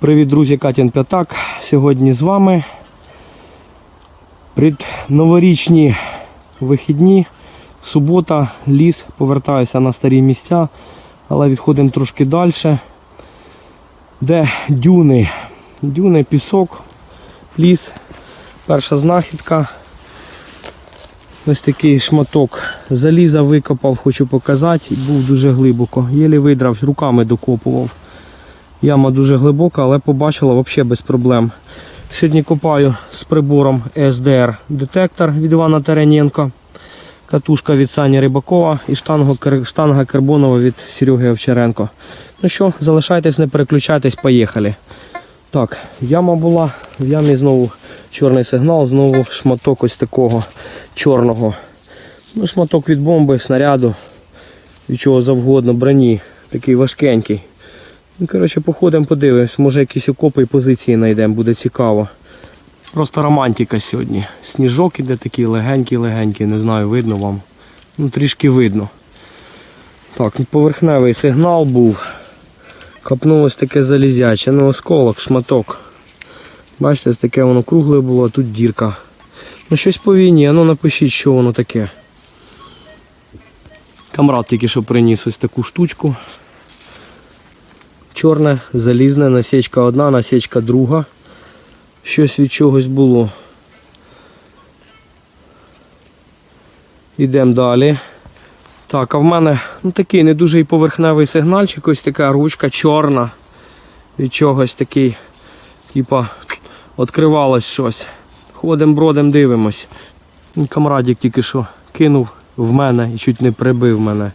Привіт, друзі, Катін П'ятак. Сьогодні з вами. Предноворічні вихідні. Субота, ліс, повертаюся на старі місця, але відходимо трошки далі. Де дюни. Дюни, пісок, ліс. Перша знахідка. Ось такий шматок заліза викопав, хочу показати. Був дуже глибоко. Єлі видрав, руками докопував. Яма дуже глибока, але побачила взагалі без проблем. Сьогодні копаю з прибором SDR детектор від Івана Терененка, катушка від Сані Рибакова і штанга карбонова від Сереги Овчаренко. Ну що, залишайтесь, не переключайтесь, поїхали. Так, яма була, в ямі знову чорний сигнал, знову шматок ось такого чорного. Ну, шматок від бомби, снаряду, від чого завгодно, броні, такий важкенький. Ну, коротше, походимо, подивимось, може якісь окопи і позиції знайдемо, буде цікаво. Просто романтика сьогодні. Сніжок іде такий легенький-легенький, не знаю, видно вам. Ну, трішки видно. Так, ну, поверхневий сигнал був. Копнулось таке залізяче, ну осколок, шматок. Бачите, таке воно кругле було, а тут дірка. Ну щось по війні, а ну напишіть, що воно таке. Камрад тільки що приніс ось таку штучку. Чорне, залізне, насічка одна, насічка друга. Щось від чогось було. Йдемо далі. Так, а в мене ну, такий не дуже і поверхневий сигнальчик, ось така ручка чорна. Від чогось такий, типа, відкривалось щось. Ходимо, бродимо, дивимось. Камрадік тільки що кинув в мене і чуть не прибив мене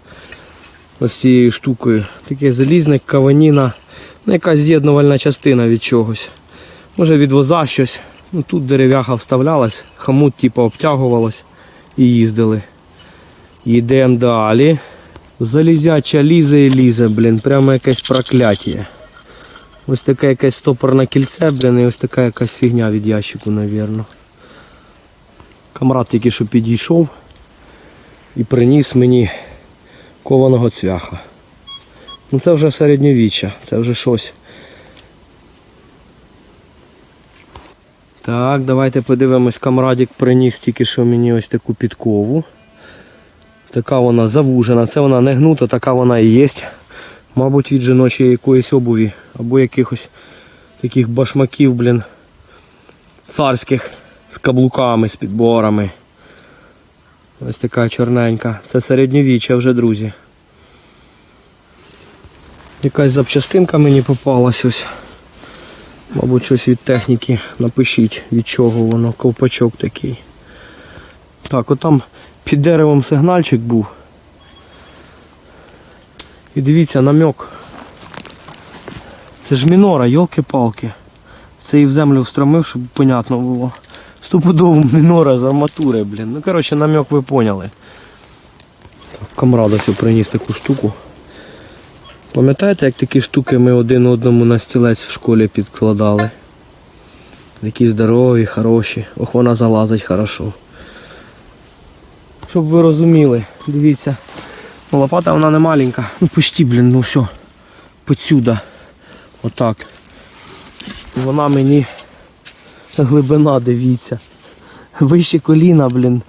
ось цією штукою. Таке залізне, каваніна, ну якась з'єднувальна частина від чогось. Може від воза щось. Ну тут дерев'яха вставлялась, хамут типу обтягувалось і їздили. Йдемо далі. Залізяча лізе і лізе, блін, прямо якесь прокляття. Ось таке якесь стопорне кільце, блін, і ось така якась фігня від ящику, навірно. Камрад тільки що підійшов і приніс мені кованого цвяха. Ну це вже середньовіччя, це вже щось. Так, давайте подивимось, камрадік приніс тільки що мені ось таку підкову. Така вона завужена, це вона не гнута, така вона і є. Мабуть, від жіночої якоїсь обуві або якихось таких башмаків, блін, царських з каблуками, з підборами. Ось така чорненька. Це середньовіччя вже, друзі. Якась запчастинка мені попалась ось. Мабуть, щось від техніки. Напишіть, від чого воно, ковпачок такий. Так, отам під деревом сигнальчик був. І дивіться, намек. Це ж мінора, йолки-палки. Це і в землю встромив, щоб понятно було. Стопудово мінора з арматури, блін. Ну коротше намек ви поняли. Камрада все приніс таку штуку. Пам'ятаєте, як такі штуки ми один одному на стілець в школі підкладали? Такі здорові, хороші. Ох, вона залазить хорошо. Щоб ви розуміли, дивіться. Ну, лопата вона не маленька. Ну почти, блін, ну все. Подсюда. Отак. Вона мені глибина, дивіться. Вище коліна, блін.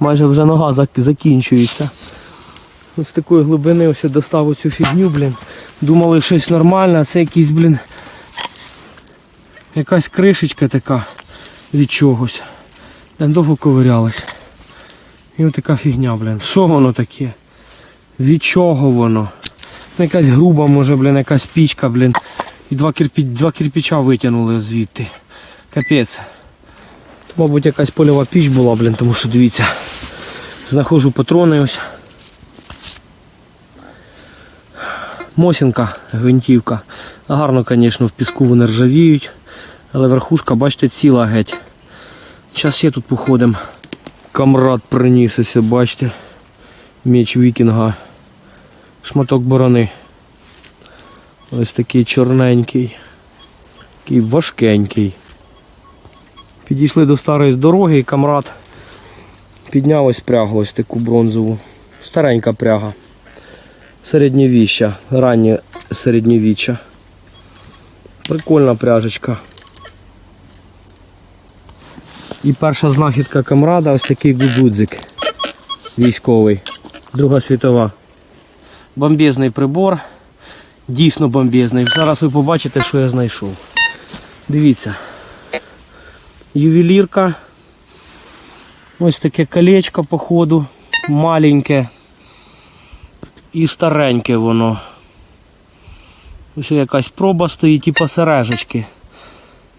Майже вже нога зак- закінчується. З такої глибини ось я достав оцю фігню, блін. Думали щось нормальне, а це якийсь, блін. Якась кришечка така від чогось. Блін, довго ковирялась. І ось така фігня, блін. Що воно таке? Від чого воно? Ну, якась груба, може, блін, якась пічка, блін. І два, кирпі... два кирпича витягнули звідти. Капець. Мабуть, якась польова піч була, блін, тому що дивіться. Знаходжу патрони ось. Мосінка, гвинтівка. Гарно, звісно, в піску вони ржавіють. Але верхушка, бачите, ціла геть. Зараз ще тут походимо. Камрад приніс, ось, бачите. Меч вікінга. Шматок борони. Ось такий чорненький. Такий важкенький. Підійшли до старої дороги і камрад підняв ось прягу, ось таку бронзову. Старенька пряга. Середньовіща, раннє середньовіччя. Прикольна пряжечка. І перша знахідка камрада ось такий гудзик військовий. Друга світова. Бомбезний прибор. Дійсно бомбезний. Зараз ви побачите, що я знайшов. Дивіться. Ювелірка. Ось таке колечко, походу, маленьке і стареньке воно. Ось якась проба стоїть, типу сережечки.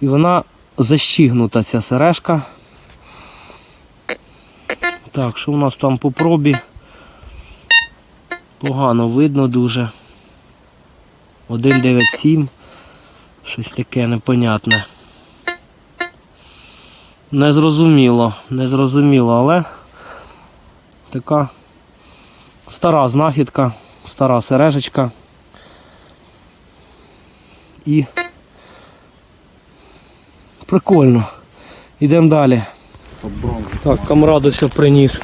І вона защігнута, ця сережка. Так, що у нас там по пробі? Погано видно дуже. 197. Щось таке непонятне. Незрозуміло, незрозуміло, але така стара знахідка, стара сережечка. І прикольно. Йдемо далі. Так, камрад ось приніс.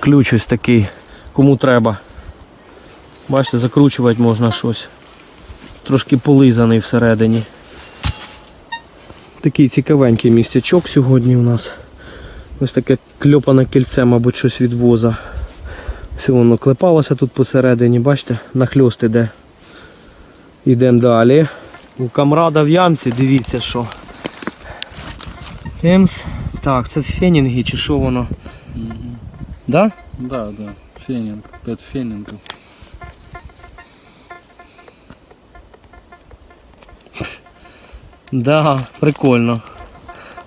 Ключ ось такий, кому треба. Бачите, закручувати можна щось. Трошки полизаний всередині. Такий цікавенький місцячок сьогодні у нас. Ось таке кльопане кільце, мабуть, щось від воза. Все воно клепалося тут посередині, бачите, нахльост іде. Йдемо далі. У камрада в ямці, дивіться що. Емс. Так, це фенінги чи що воно? Да? Да, да. Фенинг. Пять фенингов. Да, прикольно.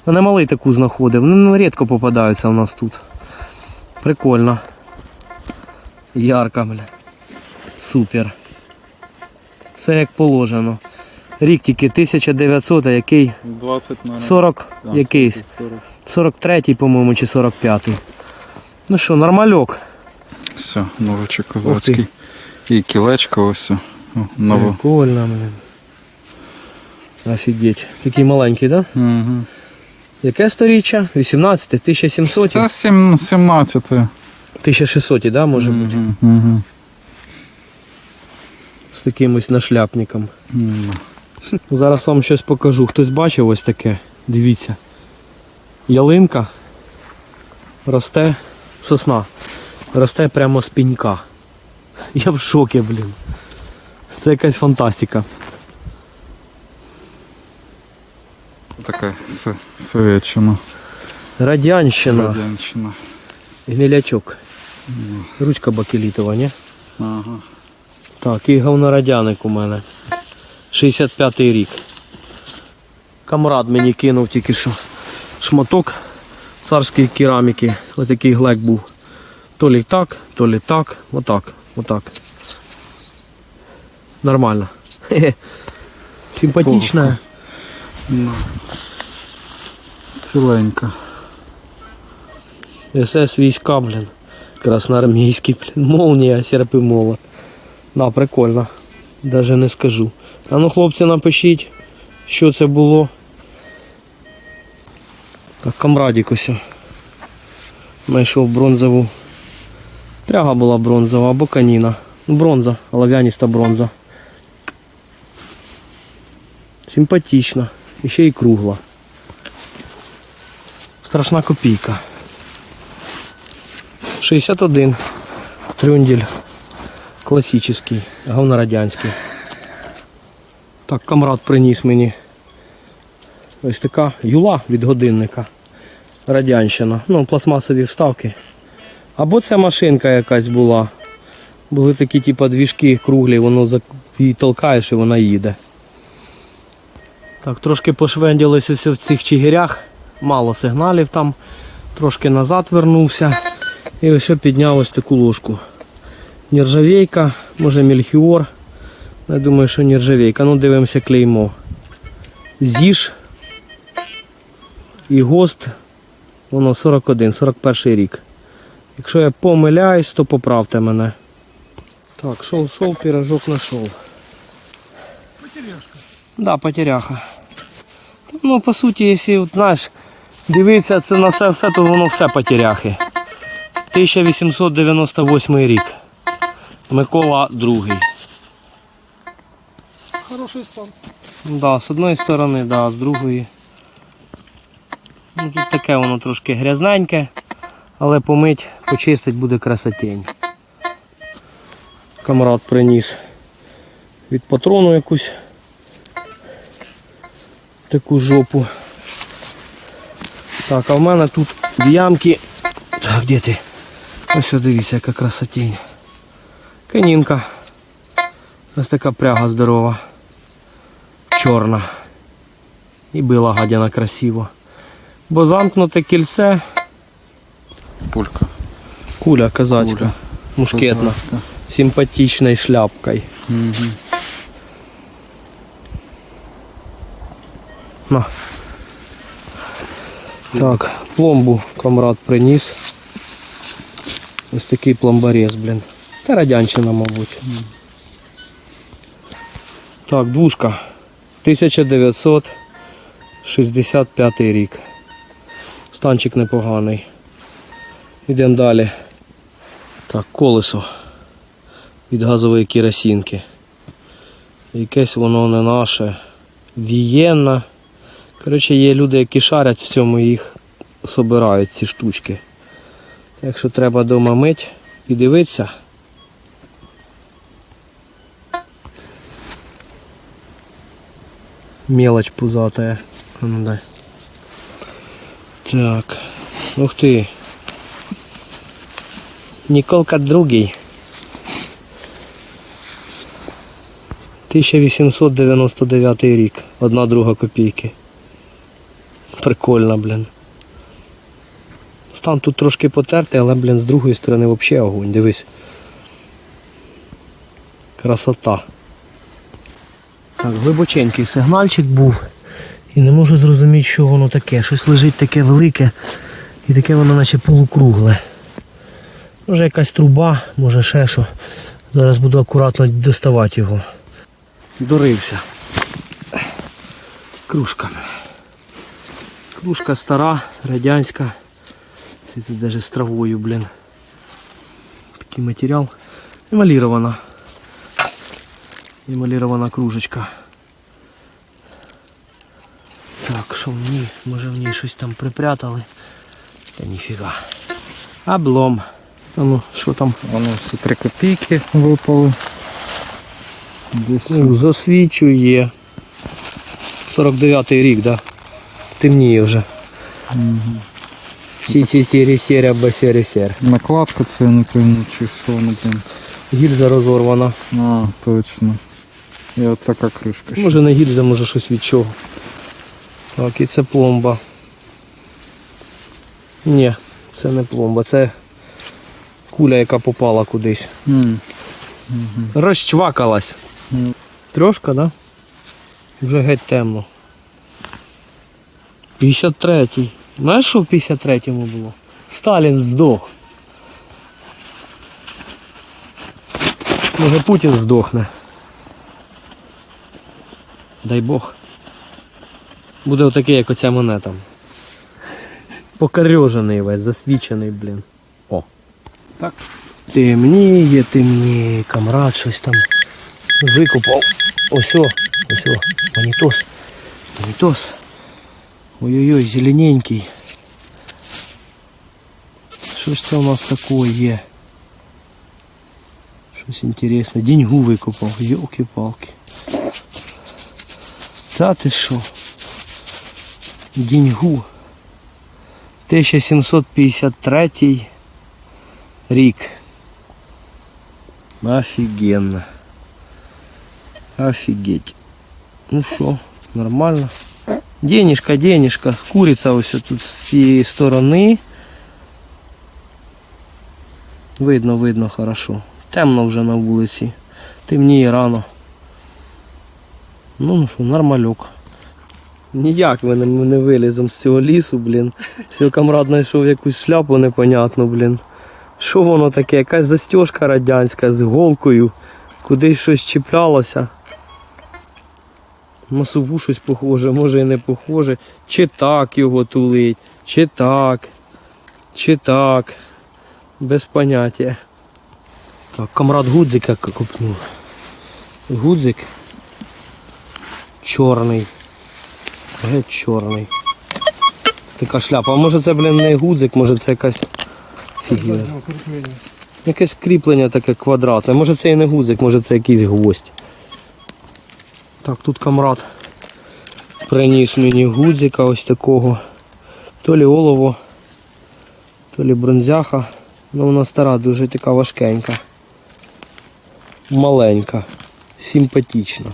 Мене малий таку знаходив. Вони ну, рідко попадаються у нас тут. Прикольно. Ярко, бля. Супер. Все як положено. Рік тільки 1900, а який 20, 40 Да, якийсь. 40. 43-й, по-моєму, чи 45-й. Ну що, нормальок. Все, ножичок козацький. І кілечко ось. Ново. Прикольно, блин. Офігеть. Такий маленький, да? Угу. Яке сторіччя? 18 1700 Це сім- 17. 1600 да, може бути. Угу. З таким ось нашляпником. Зараз вам щось покажу. Хтось бачив ось таке. Дивіться. Ялинка росте сосна. Росте прямо з пенька. Я в шокі, блін. Це якась фантастика. Така со- совєтчина. Радянщина. Радянщина. Гнилячок. Ручка бакелітова, ні? Ага. Так, і говнорадяник у мене. 65-й рік. Камрад мені кинув тільки що шматок царської кераміки. Ось такий глек був. То лі так, то лі так, отак, отак. Нормально. Хе-хе. Симпатична. Ну. Ціленька. СС війська, блін. Красноармійський, блін. Молнія, серп і молот. Да, прикольно. Даже не скажу. А ну, хлопці, напишіть, що це було. Так, камрадік ось. Знайшов бронзову. Пряга була бронзова або каніна. Ну, бронза, олов'яніста бронза. Симпатична. І ще й кругла. Страшна копійка. 61. Трюндель. Класичний, говнорадянський. Так, камрад приніс мені. Ось така юла від годинника. Радянщина. Ну, пластмасові вставки. Або це машинка якась була. Були такі типу двіжки круглі, воно її толкаєш і вона їде. Так, трошки пошвенділось ось в цих чигирях. Мало сигналів там. Трошки назад вернувся. І ось підняв ось таку ложку. Нержавейка, може мельхіор. Я думаю, що нержавейка. Ну дивимося клеймо. ЗІЖ і ГОСТ. Воно 41, 41 рік. Якщо я помиляюсь, то поправте мене. Так, шов, шов, пірожок знайшов. Да, потеряха. Ну, по суті, якщо, знаєш, дивитися це на це все, то воно все потеряхи. 1898 рік. Микола II. хороший стан. Да, з одної сторони, да, з другої. Ну, тут таке воно трошки грязненьке, але помить, почистить буде красотень. Камрад приніс від патрону якусь таку жопу. Так, а в мене тут в ямки. Так, де ти? Ось дивіться, яка красотень. Канінка. Ось така пряга здорова. Чорна. І била гадяна красиво. Бо замкнуте кільце, Пулька. куля казацька, Куля. мушкетна, симпатичною шляпкою. Мгм. На. Так, пломбу комрад приніс. Ось такий пломборез, блін. Та радянщина, мабуть. Так, двушка. 1965 рік. Станчик непоганий. Йдемо далі. Так, колесо від газової керосинки. Якесь воно не наше. Вієнна. Коротше, є люди, які шарять в цьому і їх собирають ці штучки. Якщо треба вдома мить і дивитися. Мелочь пузатая. Ну дай. Так. Ух ты. Николка другий. 1899 рік. Одна друга копійки. Прикольно, блін. Стан тут трошки потертий, але, блін, з другої сторони взагалі огонь. Дивись. Красота. Так, глибоченький сигнальчик був. І не можу зрозуміти, що воно таке. Щось лежить таке велике і таке воно наче полукругле. Може якась труба, може ще що. Зараз буду акуратно доставати його. Дорився. Кружка. Кружка стара, радянська. Це навіть з травою, блін. Такий матеріал. Емалірована. Емалірована кружечка. Так, що в ній? Може в ній щось там припрятали? Та ніфіга. Облом. А ну, що там? Воно все 3 копійки Ну, Засвічує. 49-й рік, да? Темніє вже. Сі сі сірі сірі або сірі сір. накладка це пойму, чи що там. Гільза розорвана. А, точно. І от така кришка. Може не гільза, може щось від чого. Так, і це пломба. Ні, це не пломба, це куля, яка попала кудись. М. Розчвакалась. Ну. Трошка, да? Вже геть темно. 53-й. Знаєш, що в 53-му було? Сталін здох. Може Путін здохне. Дай Бог. Буде отакий, як оця монета. Покорежений весь, засвічений, блін. О. Так. Темніє, темніє, камрад щось там викопав. Ось, о, ось, о, монітос. Монітос. Ой-ой-ой, зелененький. Що ж це у нас такое є? Щось інтересне. Деньгу викопав. Йолки-палки. Та ти що? Деньгу. 1753 рік. Офігенно. Офігеть. Ну що, нормально. Денежка, денежка. Куриця ось тут з цієї сторони. Видно, видно хорошо. Темно вже на вулиці. Темніє рано. Ну, ну що, нормальок. Ніяк ми не, ми не виліземо з цього лісу, блін. Все, камрад знайшов якусь шляпу непонятну, блін. Що воно таке? Якась застіжка радянська з голкою. Кудись щось чіплялося. На сову щось похоже, може і не похоже. Чи так його тулить, чи так, чи так. Без поняття. Так, камрад гудзика купнув. Гудзик. Чорний. Геть чорний. Така шляпа. А може це, блін, не гудзик, може це якась. фігня. Якесь кріплення таке квадратне. Може це і не гудзик, може це якийсь гвоздь. Так, тут камрад приніс мені гудзика ось такого. То лі олово, то лі бронзяха. Ну вона стара, дуже така важкенька. Маленька, симпатична.